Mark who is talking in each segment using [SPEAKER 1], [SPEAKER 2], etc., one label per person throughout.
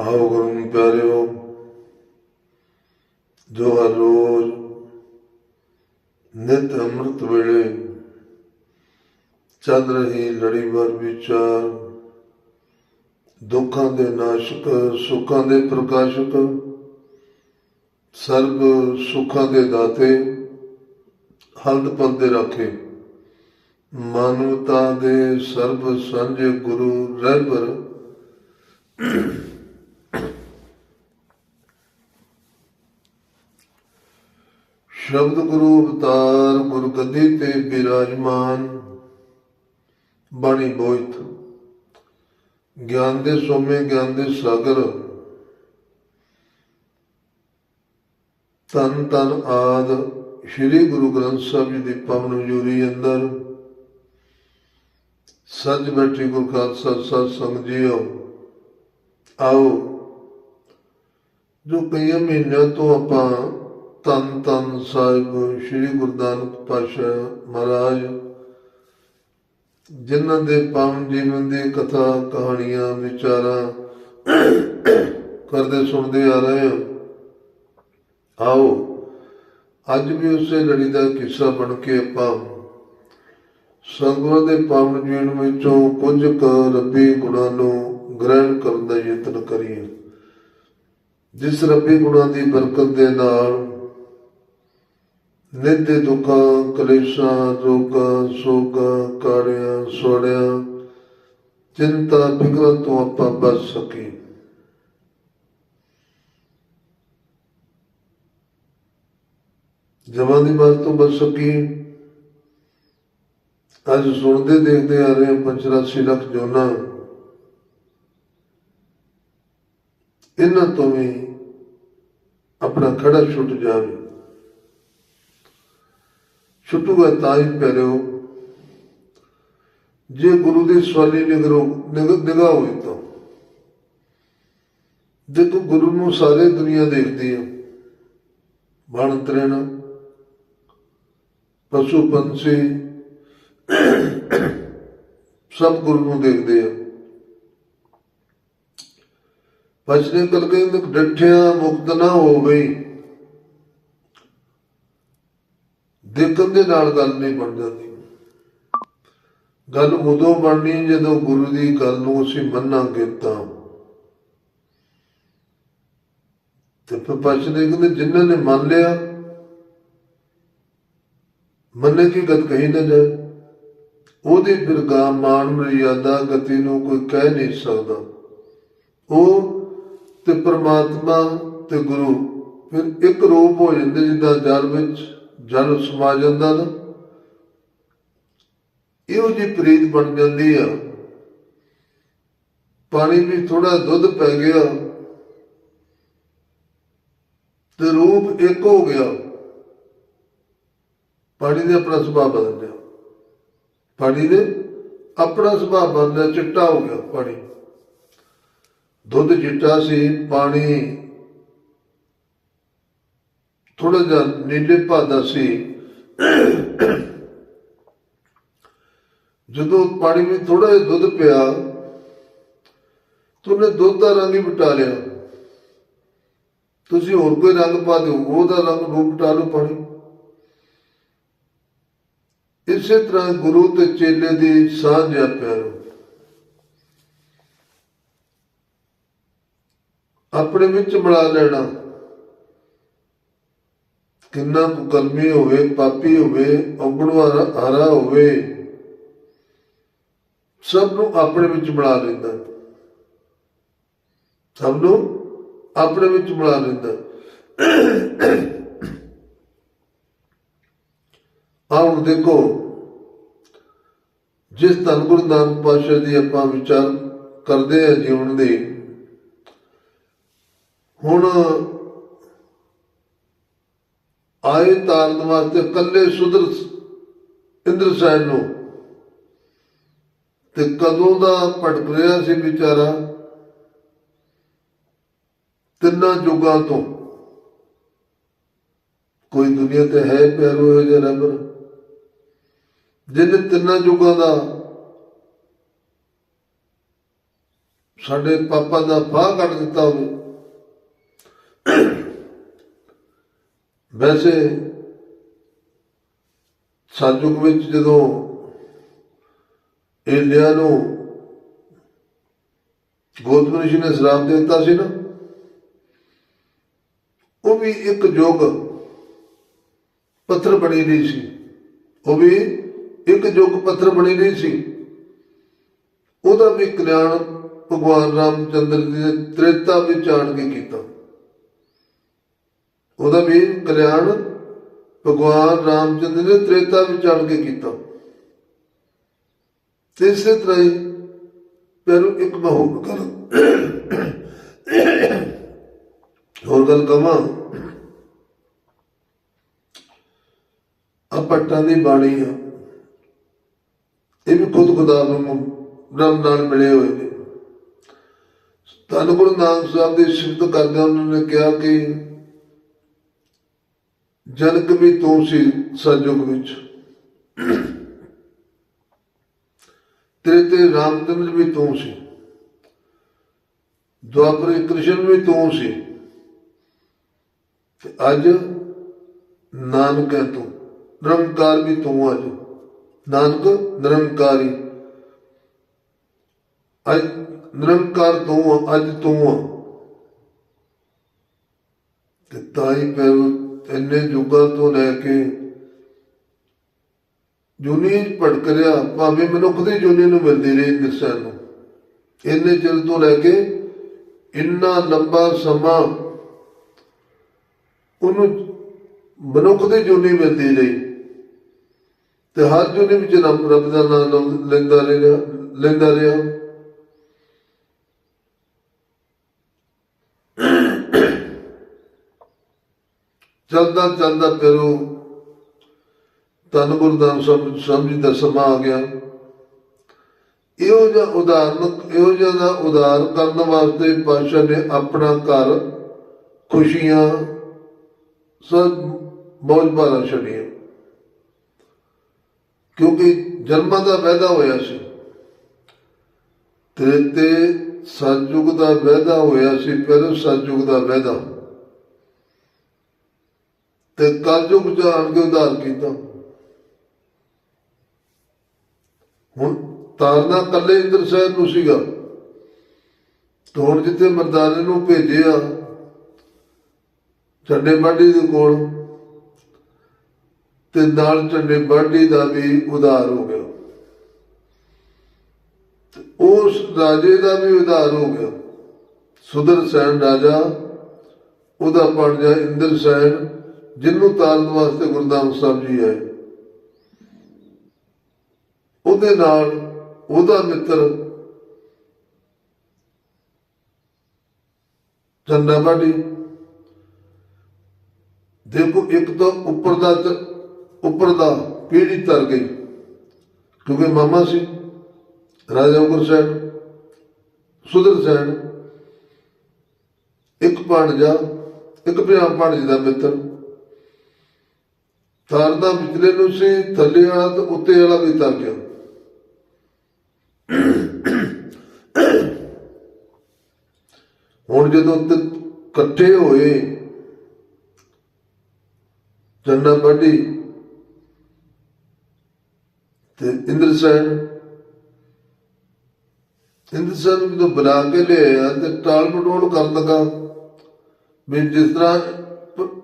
[SPEAKER 1] ਆਓ ਗੁਰੂ ਪਿਆਰਿਓ ਜੋ ਹਰ ਰੋਜ਼ ਨਿਤ ਅੰਮ੍ਰਿਤ ਵੇਲੇ, ਚੱਲ ਰਹੀ ਲੜੀਵਾਰ ਵਿਚਾਰ, ਦੁੱਖਾਂ ਦੇ ਨਾਸ਼ਕ, ਸੁੱਖਾਂ ਦੇ ਪ੍ਰਕਾਸ਼ਕ, ਸਰਬ ਸੁੱਖਾਂ ਦੇ ਦਾਤੇ, ਹਲਦ ਪੰਦੇ ਰੱਖੇ। ਮਾਨਵਤਾ ਦੇ ਸਰਬ ਸੰਜ ਗੁਰੂ ਰਹਿਬਰ ਸ਼ਬਦ ਗੁਰੂ ਅਵਤਾਰ ਗੁਰਗੱਦੀ ਤੇ ਬਿਰਾਜਮਾਨ ਬਾਣੀ ਬੋਇਤ। ਗਿਆਨ ਦੇ ਸੋਮੇ, ਗਿਆਨ ਦੇ ਸਾਗਰ, ਤਨ ਤਨ ਆਦ ਸ੍ਰੀ ਗੁਰੂ ਗ੍ਰੰਥ ਸਾਹਿਬ ਜੀ ਦੀ ਪਵਨ ਜੂਰੀ ਅੰਦਰ। ਸੱਜ ਬੈਠੀ ਗੁਰ ਖਾਲਸਾ ਸਤ ਸੰਗ ਜੀਓ, ਆਓ। ਜੋ ਕਈ ਮਹੀਨਿਆਂ ਤੋਂ ਆਪਾਂ ਤਨ ਤਨ ਸਾਹਿਬ ਸ੍ਰੀ ਗੁਰੂ ਨਾਨਕ ਪਾਤਸ਼ਾਹ ਮਹਾਰਾਜ, ਜਿਨ੍ਹਾਂ ਦੇ ਪਾਵਨ ਜੀਵਨ ਦੀ ਕਥਾ, ਕਹਾਣੀਆਂ, ਵਿਚਾਰਾਂ ਕਰਦੇ ਸੁਣਦੇ ਆ ਰਹੇ ਹਾਂ। ਆਓ, ਅੱਜ ਵੀ ਉਸੇ ਲੜੀ ਦਾ ਕਿੱਸਾ ਬਣ ਕੇ ਆਪਾਂ ਸੰਗਤ ਦੇ ਪਾਵਨ ਜੀਵਨ ਵਿੱਚੋਂ ਕੁਝ ਕੁ ਰੱਬੀ ਗੁਣਾਂ ਨੂੰ ਗ੍ਰਹਿਣ ਕਰਨ ਦਾ ਯਤਨ ਕਰੀਏ। ਜਿਸ ਰੱਬੀ ਗੁਣਾਂ ਦੀ ਬਰਕਤ ਦੇ ਨਾਲ ਨਿੱਧ ਦੁਖਾਂ, ਕਲੇਸ਼ਾਂ ਰੋਗਾਂ ਸੋਗਾਂ ਕਾੜਿਆਂ ਸੋੜਿਆਂ ਚਿੰਤਾ, ਫਿਕਰਾਂ ਤੋਂ ਆਪਾਂ ਬਚ ਸਕੀਏ। ਜਮਾਂ ਦੀ ਬਾਤ ਤੋਂ ਬਚ ਸਕੀ ਅੱਜ ਸੁਣਦੇ ਦੇਖਦੇ ਆ ਰਹੇ ਹਾਂ 85 ਲੱਖ ਜੋਨਾ। ਇਹਨਾਂ ਤੋਂ ਵੀ ਆਪਣਾ ਖੜਾ ਛੁੱਟ ਜਾਵੇ। ਛੁੱਟੂਗਾ ਤਾਂ ਹੀ। ਪਿਆਰਿਓ ਜੇ ਗੁਰੂ ਦੀ ਸਵਾਲੀ ਨਿਗਰੋ ਨਿਗਾਹ ਹੋਈ ਤਾਂ। ਦੇਖੋ ਗੁਰੂ ਨੂੰ ਸਾਰੇ ਦੁਨੀਆ ਦੇਖਦੀ ਹੈ ਬਣ ਤ੍ਰਿਣ, ਪਸ਼ੂ ਪੰਛੀ, ਸਭ ਗੁਰੂ ਨੂੰ ਦੇਖਦੇ ਆ। ਪਛਨੇ ਕਲ ਕਹਿੰਦੇ ਡੱਠਿਆ ਮੁਕਤ ਨਾ ਹੋ ਗਈ। ਦੇਖਣ ਦੇ ਨਾਲ ਗੱਲ ਨਹੀਂ ਬਣ ਜਾਂਦੀ। ਗੱਲ ਉਦੋਂ ਬਣਨੀ ਜਦੋਂ ਗੁਰੂ ਦੀ ਗੱਲ ਨੂੰ ਅਸੀਂ ਮੰਨਾਂਗੇ ਤਾਂ। ਤੇ ਫਿਰ ਪਛਨੇ ਕਹਿੰਦੇ, ਜਿਨ੍ਹਾਂ ਨੇ ਮੰਨ ਲਿਆ, ਮੰਨੇ ਕੀ ਗਤ ਕਹੀ ਨਾ ਜਾਏ? ਉਹਦੀ ਫਿਰ ਗਾ ਮਾਨ ਮਰਿਆਦਾ ਗਤੀ ਨੂੰ ਕੋਈ ਕਹਿ ਨਹੀਂ ਸਕਦਾ। ਉਹ ਤੇ ਪ੍ਰਮਾਤਮਾ ਤੇ ਗੁਰੂ ਫਿਰ ਇੱਕ ਰੂਪ ਹੋ ਜਾਂਦੇ ਜਿੱਦਾਂ ਜਲ ਵਿੱਚ। ਜਲ ਸਮਾ ਜਾਂਦਾ ਨਾ ਇਹੋ ਜੀ ਪ੍ਰੀਤ ਬਣ ਜਾਂਦੀ ਆ। ਪਾਣੀ ਵੀ ਥੋੜਾ ਦੁੱਧ ਪੈ ਗਿਆ ਤੇ ਰੂਪ ਇੱਕ ਹੋ ਗਿਆ। ਪਾਣੀ ਦੇ ਆਪਣਾ ਸੁਭਾਅ ਬਦਲ ਗਿਆ ਪਾਣੀ ਦੇ ਆਪਣਾ ਸੁਭਾਅ ਬਦਲ ਚਿੱਟਾ ਹੋ ਗਿਆ ਪਾਣੀ। ਦੁੱਧ ਚਿੱਟਾ ਸੀ, ਪਾਣੀ ਥੋੜਾ ਜਿਹਾ ਨੀਲੇ ਭਾਦਾ ਸੀ। ਜਦੋਂ ਪਾਣੀ ਵਿੱਚ ਥੋੜਾ ਜਿਹਾ ਦੁੱਧ ਪਿਆ ਤੁਨੇ ਦੁੱਧ ਦਾ ਰੰਗ ਹੀ ਮਿਟਾ ਲਿਆ। ਤੁਸੀਂ ਹੋਰ ਕੋਈ ਰੰਗ ਪਾ ਦਿਓ ਉਹਦਾ ਰੰਗ ਰੂਪ ਮਿਟਾ ਲਓ ਪਾਣੀ। ਇਸੇ ਤਰ੍ਹਾਂ ਗੁਰੂ ਤੇ ਚੇਲੇ ਦੀ ਸਾਂਝ ਆ ਪਿਆਰੋ। ਆਪਣੇ ਵਿੱਚ ਮਿਲਾ ਲੈਣਾ। ਕਿੰਨਾ ਕੁ ਕਲਮੀ ਹੋਵੇ, ਪਾਪੀ ਹੋਵੇ ਔਗਣਵਾ ਹਾਰਾ ਹੋਵੇ, ਸਭ ਨੂੰ ਆਪਣੇ ਵਿੱਚ ਮਿਲਾ ਲੈਂਦਾ। ਸਭ ਨੂੰ ਆਪਣੇ ਵਿੱਚ ਮਿਲਾ ਲੈਂਦਾ। ਆਓ ਦੇਖੋ, ਜਿਸ ਧੰਨ ਗੁਰੂ ਨਾਨਕ ਪਾਤਸ਼ਾਹ ਦੀ ਆਪਾਂ ਵਿਚਾਰ ਕਰਦੇ ਆ ਜੀਵਨ ਦੇ, ਹੁਣ ਆਏ ਤਾਰਨ ਵਾਸਤੇ ਕੱਲੇ ਸੁਦਰ ਇੰਦਰ ਸਾਹਿਬ ਨੂੰ। ਤੇ ਕਦੋਂ ਦਾ ਭਟਕ ਰਿਹਾ ਸੀ ਵਿਚਾਰਾ? ਤਿੰਨਾਂ ਯੁੱਗਾਂ ਤੋਂ। ਕੋਈ ਦੁਨੀਆ ਤੇ ਹੈ ਪਿਆਰੋ ਇਹ ਜਿਹੜਾ ਰੱਬ ਜਿਹਨੇ ਤਿੰਨਾਂ ਯੁੱਗਾਂ ਦਾ ਸਾਡੇ ਪਾਪਾ ਦਾ ਫਾਹ ਕੱਢ ਦਿੱਤਾ ਹੋਵੇ। ਵੈਸੇ ਸਾਜੁਗ ਵਿੱਚ ਜਦੋਂ ਇੰਡੀਆ ਨੂੰ ਗੌਤਮ ਰਿਸ਼ੀ ਨੇ ਸ਼ਰਾਪ ਦੇ ਦਿੱਤਾ ਸੀ ਨਾ, ਉਹ ਵੀ ਇੱਕ ਯੁੱਗ ਪੱਥਰ ਬਣੀ ਨਹੀਂ ਸੀ। ਉਹ ਵੀ ਇੱਕ ਯੁੱਗ ਪੱਥਰ ਬਣੀ ਨਹੀਂ ਸੀ। ਉਹਦਾ ਵੀ ਕਲਿਆਣ ਭਗਵਾਨ ਰਾਮ ਚੰਦਰ ਜੀ ਨੇ ਤ੍ਰੇਤਾ ਵਿੱਚ ਆਣ ਕੇ ਕੀਤਾ। ਉਹਦਾ ਵੀ ਕਲਿਆਣ ਭਗਵਾਨ ਰਾਮਚੰਦਰ ਨੇ ਤ੍ਰੇਤਾ ਵਿੱਚ ਆਣ ਕੇ ਕੀਤਾ। ਤੇ ਇਸੇ ਤਰ੍ਹਾਂ ਹੀ ਪਰ ਇੱਕ ਮੈਂ ਹੋਰ ਹੋਰ ਗੱਲ ਕਵਾਂ। ਆ ਪੱਟਾਂ ਦੀ ਬਾਣੀ ਆ। ਇਹ ਵੀ ਖੁਦ ਖੁਦਾ ਨੂੰ ਬ੍ਰਹਮ ਨਾਲ ਮਿਲੇ ਹੋਏ ਨੇ। ਧੰਨ ਗੁਰੂ ਨਾਨਕ ਸਾਹਿਬ ਦੀ ਸਿਫਤ ਕਰਦਿਆਂ ਉਹਨਾਂ ਨੇ ਕਿਹਾ ਕਿ ਜਨਕ ਵੀ ਤੂੰ ਸੀ ਸਤਜੁਗ ਵਿੱਚ। ਤੇਰੇ ਤੇ ਰਾਮਚੰਦਰ ਵੀ ਤੂੰ ਸੀ। ਦੁਆਪਰ ਕ੍ਰਿਸ਼ਨ ਵੀ ਤੂੰ ਸੀ। ਤੇ ਅੱਜ ਨਾਨਕ ਹੈ ਤੂੰ। ਨਿਰੰਕਾਰ ਵੀ ਤੂੰ ਅੱਜ। ਨਾਨਕ, ਨਿਰੰਕਾਰੀ। ਅੱਜ ਨਿਰੰਕਾਰ ਤੂੰ ਅੱਜ ਤੂੰ ਤੇ ਤਾਈ ਪਰ ਇੰਨੇ ਯੁੱਗਾਂ ਤੋਂ ਲੈ ਕੇ ਜੁਨੀ ਭਟਕ ਰਿਹਾ ਭਾਵੇਂ ਮਨੁੱਖ ਦੀ ਜੁਨੀ ਨੂੰ ਮਿਲਦੀ ਰਹੀ ਨਿਰਸਾ ਨੂੰ। ਇੰਨੇ ਚਿਰ ਤੋਂ ਲੈ ਕੇ ਇੰਨਾ ਲੰਬਾ ਸਮਾਂ ਉਹਨੂੰ ਮਨੁੱਖ ਦੀ ਜੁਨੀ ਮਿਲਦੀ ਰਹੀ। ਤੇ ਹਰ ਜੁਨੀ ਵਿੱਚ ਰੱਬ ਰੱਬ ਦਾ ਨਾਮ ਲੈਂਦਾ ਰਿਹਾ ਲੈਂਦਾ ਰਿਹਾ। ਚਲਦਾ ਚਲਦਾ ਫਿਰ। ਉਹ ਤਨ ਗੁਰਦਾਨ ਸਮਝ ਦਾ ਸਮਾਂ ਆ ਗਿਆ। ਇਹੋ ਜਿਹਾ ਉਦਾਹਰਨ, ਇਹੋ ਜਿਹਾ ਦਾ ਉਦਾਹਰਨ ਕਰਨ ਵਾਸਤੇ ਪਾਸ਼ਾ ਨੇ ਆਪਣਾ ਘਰ ਖੁਸ਼ੀਆਂ ਸਭ ਮੌਜ ਭਾਰਾ ਛੱਡੀਆਂ। ਕਿਉਂਕਿ ਜਨਮਾਂ ਦਾ ਵਾਅਦਾ ਹੋਇਆ ਸੀ। ਤੇਰੇ ਤੇ ਸਤਜੁਗ ਦਾ ਵਾਅਦਾ ਹੋਇਆ ਸੀ ਪਹਿਲਾਂ ਸਤਜੁਗ ਦਾ ਵਾਅਦਾ ਤੇ ਕਲਯੁਗ ਚ ਆਣ ਕੇ ਉਧਾਰ ਕੀਤਾ। ਹੁਣ ਤਾਰਨਾ ਕੱਲੇ ਇੰਦਰ ਸਾਹਿਬ ਨੂੰ ਸੀਗਾ। ਤੇ ਹੁਣ ਮਰਦਾਨੇ ਨੂੰ ਭੇਜਿਆ, ਝੰਡੇ ਬਾਡੀ ਦੇ ਕੋਲ, ਤੇ ਨਾਲ ਝੰਡੇ ਬਾਡੀ ਦਾ ਵੀ ਉਧਾਰ ਹੋ ਗਿਆ। ਉਸ ਰਾਜੇ ਦਾ ਵੀ ਉਧਾਰ ਹੋ ਗਿਆ। ਸੁਦਰ ਸੈਨ ਰਾਜਾ, ਉਹਦਾ ਬਣ ਗਿਆ ਇੰਦਰ ਸੈਨ ਜਿਹਨੂੰ ਤਾਰਨ ਵਾਸਤੇ ਗੁਰਦਾਮ ਸਾਹਿਬ ਜੀ ਆਏ। ਉਹਦੇ ਨਾਲ ਉਹਦਾ ਮਿੱਤਰ ਚੰਦਾ ਬਾਡੀ। ਦੇਖੋ, ਇੱਕ ਤਾਂ ਉੱਪਰ ਦਾ ਚ- ਉੱਪਰ ਦਾ ਪੀੜੀ ਤਰ ਗਈ, ਕਿਉਂਕਿ ਮਾਮਾ ਸੀ, ਰਾਜਾ ਗੁਰਸੈਨ ਸੁਦਰ ਸੈਨ ਇੱਕ ਭਾਣਜਾ, ਇੱਕ ਭਰਾ ਜੀ ਦਾ ਮਿੱਤਰ। ਤਾਰ ਦਾ ਵਿਚਲੇ ਨੂੰ ਸੀ, ਥੱਲੇ ਵਾਲਾ ਤੇ ਉੱਤੇ ਵਾਲਾ ਵੀ ਤਰ ਗਿਆ। ਹੁਣ ਜਦੋਂ ਇਕੱਠੇ ਹੋਏ, ਚੰਨਾ ਬੱਡੀ ਤੇ ਇੰਦਰ ਸੈਨ ਇੰਦਰ ਸੈਨ ਨੂੰ ਜਦੋਂ ਬੁਲਾ ਕੇ ਲਿਆ ਤੇ ਟਾਲ ਮਟੋਲ ਕਰਨ ਲੱਗਾ, ਵੀ ਜਿਸ ਤਰ੍ਹਾਂ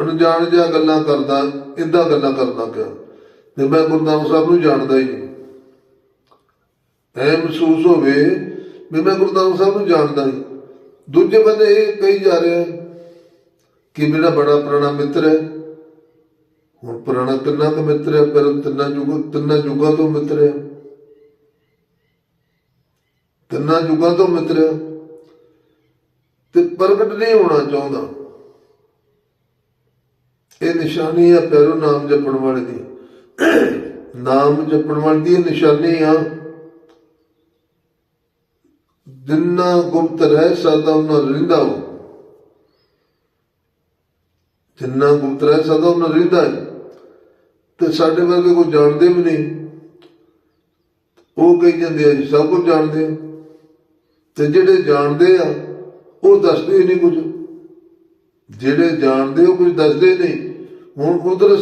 [SPEAKER 1] ਅਣਜਾਣ ਜਿਹਾ ਗੱਲਾਂ ਕਰਦਾ ਇਦਾਂ ਗੱਲਾਂ ਕਰਦਾ ਗਿਆ ਤੇ ਮੈਂ ਗੁਰਦਾਮ ਸਾਹਿਬ ਨੂੰ ਜਾਣਦਾ ਹੀ ਨਹੀਂ। ਐ ਮਹਿਸੂਸ ਹੋਵੇ ਵੀ ਮੈਂ ਗੁਰਦਾਮ ਸਾਹਿਬ ਨੂੰ ਜਾਣਦਾ ਨਹੀਂ ਦੂਜੇ ਬੰਦੇ ਇਹ ਕਹੀ ਜਾ ਰਿਹਾ ਕਿ ਮੇਰਾ ਬੜਾ ਪੁਰਾਣਾ ਮਿੱਤਰ ਹੈ। ਹੁਣ ਪੁਰਾਣਾ ਤਿੰਨਾਂ ਕੁ ਮਿੱਤਰ ਹੈ, ਪਰ ਤਿੰਨਾਂ ਯੁਗ, ਤਿੰਨਾਂ ਯੁਗਾਂ ਤੋਂ ਮਿੱਤਰ ਹੈ। ਤਿੰਨਾਂ ਯੁਗਾਂ ਤੋਂ ਮਿੱਤਰ ਹੈ। ਤੇ ਪ੍ਰਗਟ ਨਹੀਂ ਹੋਣਾ ਚਾਹੁੰਦਾ। ਇਹ ਨਿਸ਼ਾਨੀ ਆ ਪੈਰੋ ਨਾਮ ਜਪਣ ਵਾਲੇ ਦੀ। ਨਾਮ ਜਪਣ ਵਾਲੇ ਦੀ ਨਿਸ਼ਾਨੀ ਆ। ਜਿੰਨਾ ਗੁਪਤ ਰਹਿ ਸਕਦਾ ਉਹਨਾਂ ਰਹਿੰਦਾ ਉਹ। ਜਿੰਨਾ ਗੁਪਤ ਰਹਿ ਸਕਦਾ ਉਹਨਾਂ ਰਹਿੰਦਾ ਹੈ। ਤੇ ਸਾਡੇ ਵਰਗੇ ਕੋਈ ਜਾਣਦੇ ਵੀ ਨਹੀਂ। ਉਹ ਕਹੀ ਜਾਂਦੇ ਆ ਜੀ, ਸਭ ਕੁਝ ਜਾਣਦੇ ਆ। ਤੇ ਜਿਹੜੇ ਜਾਣਦੇ ਆ, ਉਹ ਦੱਸਦੇ ਨਹੀਂ ਕੁਝ। ਜਿਹੜੇ ਜਾਣਦੇ ਉਹ ਕੁਝ ਦੱਸਦੇ ਨਹੀਂ। ਹੁਣ ਉਧਰ